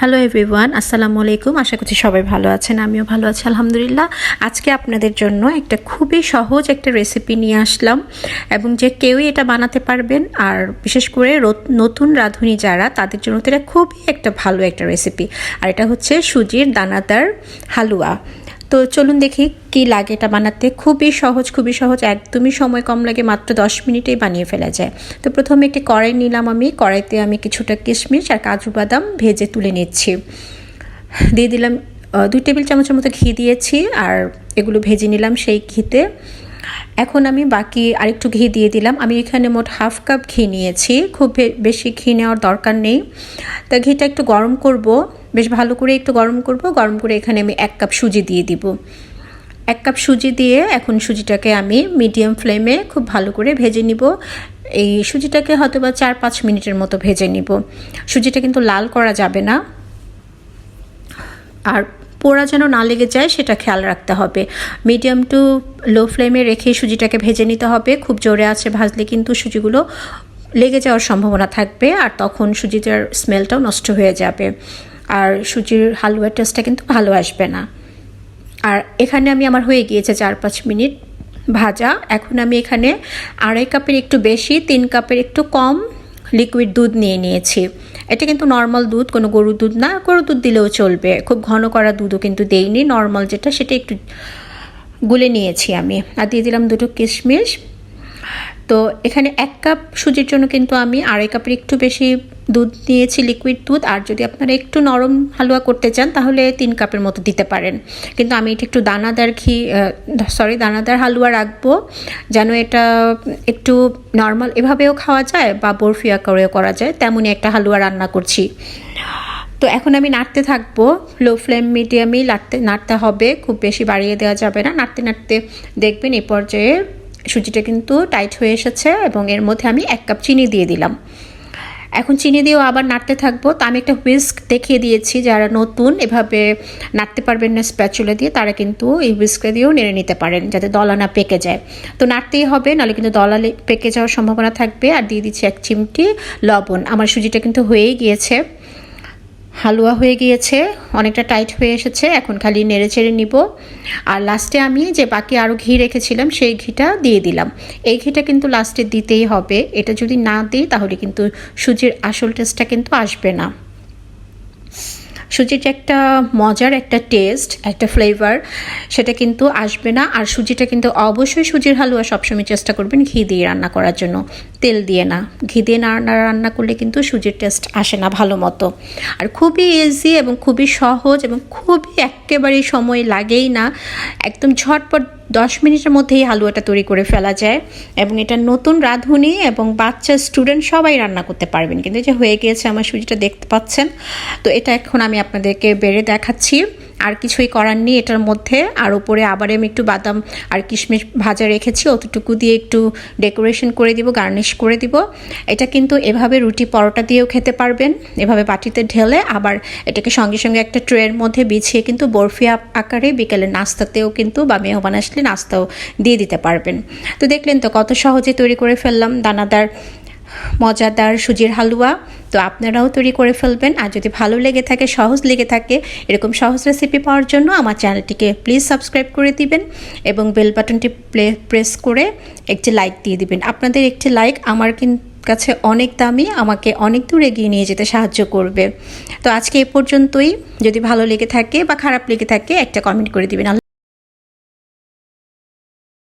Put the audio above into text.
Hello everyone আসসালামু আলাইকুম আশা করছি সবাই ভালো আছেন, আমিও ভালো আছি, আলহামদুলিল্লাহ। আজকে আপনাদের জন্য একটা খুবই সহজ একটা রেসিপি নিয়ে আসলাম এবং যে কেউই এটা বানাতে পারবেন, আর বিশেষ করে নতুন রাঁধুনি যারা, তাদের জন্য তো এটা খুবই একটা ভালো একটা রেসিপি আর এটা হচ্ছে সুজির দানাদার হালুয়া। তো চলুন দেখি কি লাগে এটা বানাতে। খুবই সহজ খুবই সহজ, একদমই সময় কম লাগে, মাত্র দশ মিনিটেই বানিয়ে ফেলা যায়। তো প্রথমে একটি কড়াই নিলাম আমি, কড়াইতে আমি কিছুটা কিশমিশ আর কাজু বাদাম ভেজে তুলে নিচ্ছি। দিয়ে দিলাম দুই টেবিল চামচের মতো ঘি দিয়েছি আর এগুলো ভেজে নিলাম সেই ঘিতে। এখন আমি বাকি আরেকটু ঘি দিয়ে দিলাম। আমি এখানে মোট হাফ কাপ ঘি নিয়েছি, খুব বেশি ঘি নেওয়ার দরকার নেই। তা ঘিটা একটু গরম করব। বেশ ভালো করে একটু গরম করব। গরম করে এখানে আমি এক কাপ সুজি দিয়ে দিব। এক কাপ সুজি দিয়ে এখন সুজিটাকে আমি মিডিয়াম ফ্লেমে খুব ভালো করে ভেজে নিব। এই সুজিটাকে হয়তো বা চার পাঁচ মিনিটের মতো ভেজে নিব। সুজিটা কিন্তু লাল করা যাবে না। আর পোড়া যেন না লেগে যায় সেটা খেয়াল রাখতে হবে। মিডিয়াম টু লো ফ্লেমে রেখে সুজিটাকে ভেজে নিতে হবে। খুব জোরে আছে ভাজলে কিন্তু সুজিগুলো লেগে যাওয়ার সম্ভাবনা থাকবে। আর তখন সুজিটার স্মেলটাও নষ্ট হয়ে যাবে। আর সুজির হালুয়ার টেস্টটা কিন্তু ভালো আসবে না। আর এখানে আমি আমার হয়ে গিয়েছে চার পাঁচ মিনিট ভাজা। এখন আমি এখানে আড়াই কাপের একটু বেশি, তিন কাপের একটু কম লিকুইড দুধ নিয়ে নিয়েছি। এটা কিন্তু নর্মাল দুধ, কোনো গরুর দুধ না, গরুর দুধ দিলেও চলবে। খুব ঘন করা দুধও কিন্তু দেইনি নর্মাল যেটা সেটা একটু গুলে নিয়েছি আমি। আর দিয়ে দিলাম দুটো কিশমিশ। তো এখানে এক কাপ সুজির জন্য কিন্তু আমি আড়াই কাপের একটু বেশি দুধ নিয়েছি লিকুইড দুধ। আর যদি আপনারা একটু নরম হালুয়া করতে চান, তাহলে তিন কাপের মতো দিতে পারেন। কিন্তু আমি এটা একটু দানাদার ঘি সরি দানাদার হালুয়া রাখব, যেন এটা একটু নর্মাল এভাবেও খাওয়া যায় বা বরফিয়া করেও করা যায়, তেমনই একটা হালুয়া রান্না করছি। তো এখন আমি নাড়তে থাকব। লো ফ্লেম মিডিয়ামেই নাড়তে নাড়তে হবে, খুব বেশি বাড়িয়ে দেওয়া যাবে না। নাড়তে নাড়তে দেখবেন এই পর্যায়ে সুজিটা কিন্তু টাইট হয়ে এসেছে এবং এর মধ্যে আমি এক কাপ চিনি দিয়ে দিলাম। এখন চিনি দিয়েও আবার নাড়তে থাকব। তো আমি একটা হুইস্ক দেখিয়ে দিয়েছি, যারা নতুন এভাবে নাড়তে পারবেন না স্প্যাচুলা দিয়ে, তারা কিন্তু এই হুইস্কে দিয়েও নেড়ে নিতে পারেন যাতে দলা না পেকে যায়। তো নাড়তেই হবে, নাহলে কিন্তু দলালে পেকে যাওয়ার সম্ভাবনা থাকবে। আর দিয়ে দিচ্ছি এক চিমটি লবণ। আমার সুজিটা কিন্তু হয়েই গিয়েছে। হালুয়া হয়ে গিয়েছে, অনেকটা টাইট হয়ে এসেছে, এখন খালি নেড়ে চেড়ে নিব। আর লাস্টে আমি যে বাকি আরও ঘি রেখেছিলাম, সেই ঘিটা দিয়ে দিলাম। এই ঘিটা কিন্তু লাস্টে দিতেই হবে। এটা যদি না দিই, তাহলে কিন্তু সুজির আসল টেস্টটা কিন্তু আসবে না। সুজির যে একটা মজার একটা টেস্ট একটা ফ্লেভার সেটা কিন্তু আসবে না। আর সুজিটা কিন্তু অবশ্যই সুজির হালুয়া সবসময় চেষ্টা করবেন ঘি দিয়ে রান্না করার জন্য। তেল দিয়ে না। ঘি দিয়ে না রান্না করলে কিন্তু সুজির টেস্ট আসে না ভালো মতো। আর খুবই ইজি এবং খুবই সহজ এবং খুবই একেবারেই সময় লাগেই না। একদম ঝটপট দশ মিনিটের মধ্যেই হালুয়াটা তৈরি করে ফেলা যায় এবং এটা নতুন রাঁধুনি এবং বাচ্চা স্টুডেন্ট সবাই রান্না করতে পারবেন। কিন্তু যে হয়ে গিয়েছে আমার সুজিটা দেখতে পাচ্ছেন। তো এটা এখন আমি আপনাদেরকে বেড়ে দেখাচ্ছি। আর কিছুই করার নেই এটার মধ্যে। আর উপরে আবার আমি একটু বাদাম আর কিশমিশ ভাজা রেখেছি, অতটুকু দিয়ে একটু ডেকোরেশন করে দিব গার্নিশ করে দিব। এটা কিন্তু এভাবে রুটি পরোটা দিয়েও খেতে পারবেন, এভাবে বাটিতে ঢেলে আবার এটাকে সঙ্গে সঙ্গে একটা ট্রের মধ্যে বিছিয়ে কিন্তু বরফি আকারে বিকেলে নাস্তাতেও কিন্তু বা মেহমান আসলে নাস্তাও দিয়ে দিতে পারবেন। তো দেখলেন তো কত সহজে তৈরি করে ফেললাম দানাদার মজাদার সুজির হালুয়া। তো আপনারাও তৈরি করে ফেলবেন। আর যদি ভালো লেগে থাকে, সহজ লেগে থাকে, এরকম সহজ রেসিপি পাওয়ার জন্য আমার চ্যানেলটিকে প্লিজ সাবস্ক্রাইব করে দিবেন এবং বেল বাটনটি প্রেস করে একটি লাইক দিয়ে দিবেন। আপনাদের একটি লাইক আমার কিন্তু কাছে অনেক দামি, আমাকে অনেক দূর এগিয়ে নিয়ে যেতে সাহায্য করবে। তো আজকে এ পর্যন্তই। যদি ভালো লেগে থাকে বা খারাপ লেগে থাকে, একটা কমেন্ট করে দিবেন।